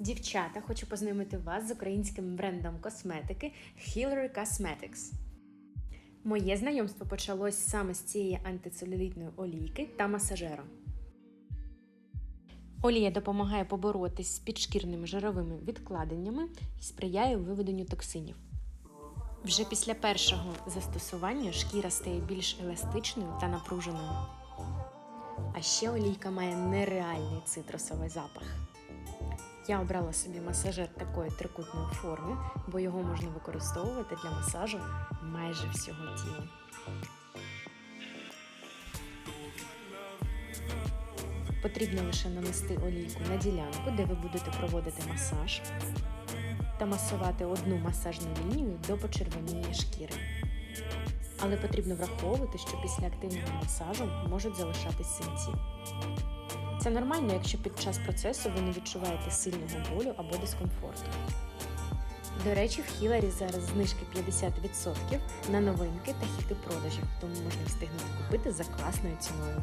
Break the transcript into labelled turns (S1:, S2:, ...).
S1: Дівчата, хочу познайомити вас з українським брендом косметики Hillary Cosmetics. Моє знайомство почалось саме з цієї антицелюлітної олійки та масажера. Олія допомагає поборотись з підшкірними жировими відкладеннями і сприяє виведенню токсинів. Вже після першого застосування шкіра стає більш еластичною та напруженою. А ще олійка має нереальний цитрусовий запах. Я обрала собі масажер такої трикутної форми, бо його можна використовувати для масажу майже всього тіла. Потрібно лише нанести олійку на ділянку, де ви будете проводити масаж, та масувати одну масажну лінію до почервоніння шкіри. Але потрібно враховувати, що після активного масажу можуть залишатись синці. Це нормально, якщо під час процесу ви не відчуваєте сильного болю або дискомфорту. До речі, в Хіларі зараз знижки 50% на новинки та хіти продажів, тому можна встигнути купити за класною ціною.